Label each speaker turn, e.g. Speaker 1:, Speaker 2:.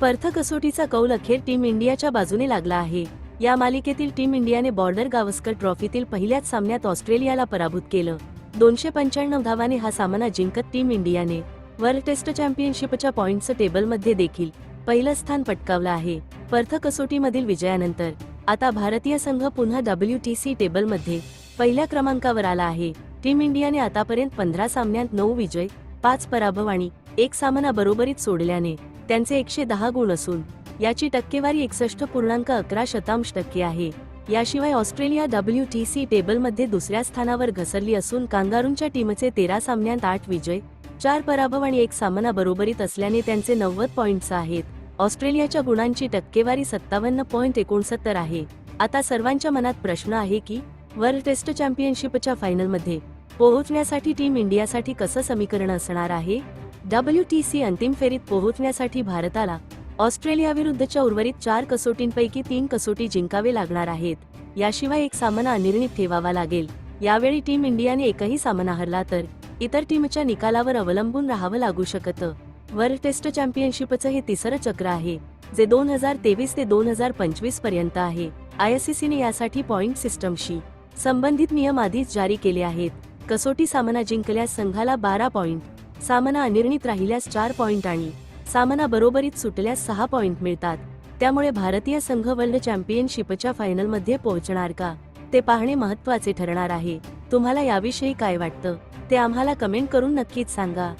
Speaker 1: Perth कसोटीचा कौल अखेर टीम इंडियाच्या बाजूने लागला आहे. या मालिकेतील टीम इंडियाने बॉर्डर गावस्कर ट्रॉफीतील पहिल्याच सामन्यात ऑस्ट्रेलियाला पराभूत केलं. दोनशे पंच्याण्णव धावाने हा सामना जिंकत टीम इंडियाने. वर्ल्ड टेस्ट चॅम्पियनशिपच्या पॉइंट्स टेबलमध्ये देखील पहिलं स्थान पटकावलं आहे. पर्थ कसोटीमधील विजयानंतर आता भारतीय संघ पुन्हा डब्ल्यू टी सी टेबलमध्ये पहिल्या क्रमांकावर आला आहे. टीम इंडियाने आतापर्यंत पंधरा सामन्यात नऊ विजय पाच पराभव आणि एक सामना बरोबरीत सोडल्याने त्यांचे एकशे दहा गुण असून याची टक्केवारी एकसष्ट पूर्णांक अकरा शतांश टक्के आहे. याशिवाय ऑस्ट्रेलिया डब्ल्यू टी सी टेबलमध्ये दुसऱ्या स्थानावर घसरली असून कांगारूंच्या टीमचे तेरा सामन्यात आठ विजय चार पराभव आणि एक सामना बरोबरीत असल्याने त्यांचे नव्वद पॉइंट्स आहेत. ऑस्ट्रेलियाच्या गुणांची टक्केवारी सत्तावन्न पॉइंट एकोणसत्तर आहे. आता सर्वांच्या मनात प्रश्न आहे की वर्ल्ड टेस्ट चॅम्पियनशिपच्या फायनलमध्ये पोहोचण्यासाठी टीम इंडियासाठी कसं समीकरण असणार आहे? डब्ल्यू टी सी अंतिम फेरीत पोहोचण्यासाठी भारताला ऑस्ट्रेलियाविरुद्धच्या उर्वरित चार कसोटींपैकी तीन कसोटी जिंकावे लागणार आहेत. याशिवाय एक सामना अनिर्णित ठेवावा लागेल. यावेळी टीम इंडियाने एकही सामना हरला तर इतर टीमच्या निकालावर अवलंबून राहावं लागू शकतं. वर्ल्ड टेस्ट चॅम्पियनशिपचं हे तिसरं चक्र आहे जे दोन हजार तेवीस ते दोन हजार पंचवीसपर्यंत आहे. आयसीसीने यासाठी पॉइंट सिस्टमशी संबंधित नियम आधीच जारी केले आहेत. कसोटी सामना जिंकल्यास संघाला बारा पॉइंट सामना अनिर्णित राहिल्यास चार पॉइंट आणि सामना बरोबरीत सुटल्यास सहा पॉइंट मिळतात. त्यामुळे भारतीय संघ वर्ल्ड चॅम्पियनशिपच्या फायनलमध्ये पोहोचणार का? ते पाहणे महत्त्वाचे ठरणार आहे. तुम्हाला याविषयी काय वाटतं? ते आम्हाला कमेंट करून नक्कीच सांगा.